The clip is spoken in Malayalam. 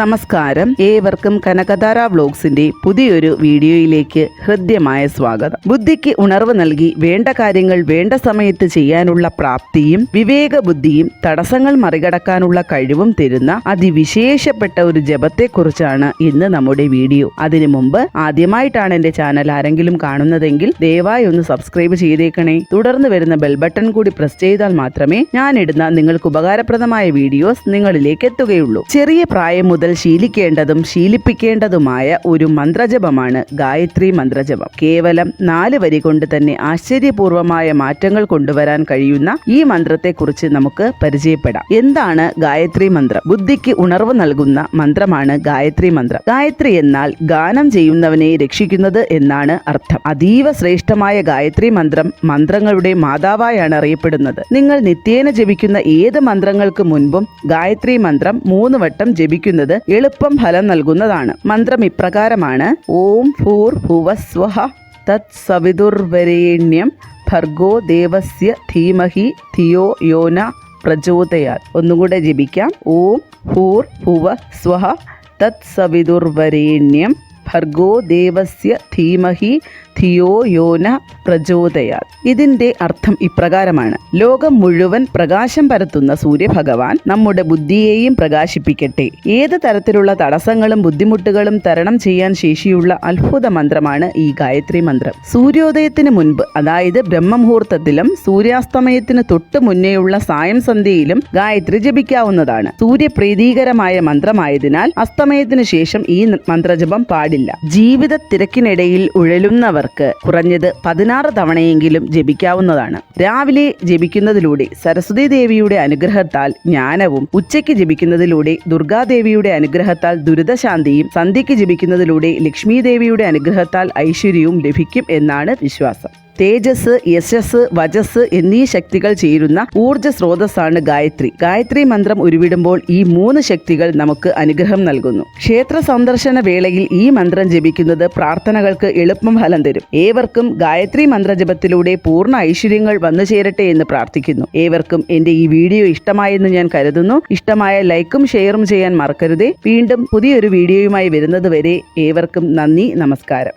നമസ്കാരം. ഏവർക്കും കനകധാര വ്ലോഗ്സിന്റെ പുതിയൊരു വീഡിയോയിലേക്ക് ഹൃദ്യമായ സ്വാഗതം. ബുദ്ധിക്ക് ഉണർവ് നൽകി വേണ്ട കാര്യങ്ങൾ വേണ്ട സമയത്ത് ചെയ്യാനുള്ള പ്രാപ്തിയും വിവേക ബുദ്ധിയും തടസ്സങ്ങൾ മറികടക്കാനുള്ള കഴിവും തരുന്ന അതിവിശേഷപ്പെട്ട ഒരു ജപത്തെക്കുറിച്ചാണ് ഇന്ന് നമ്മുടെ വീഡിയോ. അതിനു മുമ്പ് ആദ്യമായിട്ടാണ് എന്റെ ചാനൽ ആരെങ്കിലും കാണുന്നതെങ്കിൽ ദയവായി ഒന്ന് സബ്സ്ക്രൈബ് ചെയ്തേക്കണേ. തുടർന്ന് വരുന്ന ബെൽ ബട്ടൺ കൂടി പ്രസ് ചെയ്താൽ മാത്രമേ ഞാനിടുന്ന നിങ്ങൾക്ക് ഉപകാരപ്രദമായ വീഡിയോസ് നിങ്ങളിലേക്ക് എത്തുകയുള്ളൂ. ചെറിയ പ്രായം മുതൽ ശീലിക്കേണ്ടതും ശീലിപ്പിക്കേണ്ടതുമായ ഒരു മന്ത്രജപമാണ് ഗായത്രി മന്ത്രജപം. കേവലം നാല് വരി കൊണ്ട് തന്നെ ആശ്ചര്യപൂർവമായ മാറ്റങ്ങൾ കൊണ്ടുവരാൻ കഴിയുന്ന ഈ മന്ത്രത്തെക്കുറിച്ച് നമുക്ക് പരിചയപ്പെടാം. എന്താണ് ഗായത്രി മന്ത്രം? ബുദ്ധിക്ക് ഉണർവ് നൽകുന്ന മന്ത്രമാണ് ഗായത്രി മന്ത്രം. ഗായത്രി എന്നാൽ ഗാനം ചെയ്യുന്നവനെ രക്ഷിക്കുന്നത് എന്നാണ് അർത്ഥം. അതീവ ശ്രേഷ്ഠമായ ഗായത്രി മന്ത്രം മന്ത്രങ്ങളുടെ മാതാവായാണ് അറിയപ്പെടുന്നത്. നിങ്ങൾ നിത്യേന ജപിക്കുന്ന ഏത് മന്ത്രങ്ങൾക്ക് മുൻപും ഗായത്രി മന്ത്രം മൂന്ന് വട്ടം ജപിക്കുന്നത് എളുപ്പം ഫലം നൽകുന്നതാണ്. മന്ത്രം ഇപ്രകാരമാണ്. ഓം ഭൂർ ഭുവസ്വഹ തത് സവിതുർവരേണ്യം ഭർഗോ ദേവസ്യ ധീമഹി ധിയോ യോന പ്രചോദയാൽ ഒന്നുകൂടെ ജപിക്കാം. ഓം ഭൂർ ഭുവ സ്വഹ തത് സവിതുർവരേണ്യം ഭർഗോ ദേവസ്യ ധീമഹി ധിയോ യോന പ്രചോദയാൽ ഇതിന്റെ അർത്ഥം ഇപ്രകാരമാണ്. ലോകം മുഴുവൻ പ്രകാശം പരത്തുന്ന സൂര്യഭഗവാൻ നമ്മുടെ ബുദ്ധിയെയും പ്രകാശിപ്പിക്കട്ടെ. ഏത് തരത്തിലുള്ള തടസ്സങ്ങളും ബുദ്ധിമുട്ടുകളും തരണം ചെയ്യാൻ ശേഷിയുള്ള അത്ഭുത മന്ത്രമാണ് ഈ ഗായത്രി മന്ത്രം. സൂര്യോദയത്തിന് മുൻപ് അതായത് ബ്രഹ്മമുഹൂർത്തത്തിലും സൂര്യാസ്തമയത്തിന് തൊട്ട് മുന്നേയുള്ള സായം സന്ധ്യയിലും ഗായത്രി ജപിക്കാവുന്നതാണ്. സൂര്യപ്രീതികരമായ മന്ത്രമായതിനാൽ അസ്തമയത്തിനു ശേഷം ഈ മന്ത്രജപം പാടില്ല. ജീവിത തിരക്കിനിടയിൽ ഉഴലുന്നവർക്ക് കുറഞ്ഞത് പതിനാറ് തവണയെങ്കിലും ജപിക്കാവുന്നതാണ്. രാവിലെ ജപിക്കുന്നതിലൂടെ സരസ്വതി ദേവിയുടെ അനുഗ്രഹത്താൽ ജ്ഞാനവും ഉച്ചയ്ക്ക് ജപിക്കുന്നതിലൂടെ ദുർഗാദേവിയുടെ അനുഗ്രഹത്താൽ ദുരിതശാന്തിയും സന്ധ്യയ്ക്ക് ജപിക്കുന്നതിലൂടെ ലക്ഷ്മി ദേവിയുടെ അനുഗ്രഹത്താൽ ഐശ്വര്യവും ലഭിക്കും എന്നാണ് വിശ്വാസം. തേജസ് യശസ് വജസ് എന്നീ ശക്തികൾ ചേരുന്ന ഊർജ സ്രോതസ്സാണ് ഗായത്രി. ഗായത്രി മന്ത്രം ഉരുവിടുമ്പോൾ ഈ മൂന്ന് ശക്തികൾ നമുക്ക് അനുഗ്രഹം നൽകുന്നു. ക്ഷേത്ര സന്ദർശന വേളയിൽ ഈ മന്ത്രം ജപിക്കുന്നത് പ്രാർത്ഥനകൾക്ക് എളുപ്പം ഫലം തരും. ഏവർക്കും ഗായത്രി മന്ത്രജപത്തിലൂടെ പൂർണ ഐശ്വര്യങ്ങൾ വന്നു ചേരട്ടെ എന്ന് പ്രാർത്ഥിക്കുന്നു. ഏവർക്കും എന്റെ ഈ വീഡിയോ ഇഷ്ടമായെന്ന് ഞാൻ കരുതുന്നു. ഇഷ്ടമായ ലൈക്കും ഷെയറും ചെയ്യാൻ മറക്കരുതേ. വീണ്ടും പുതിയൊരു വീഡിയോയുമായി വരുന്നതുവരെ ഏവർക്കും നന്ദി നമസ്കാരം.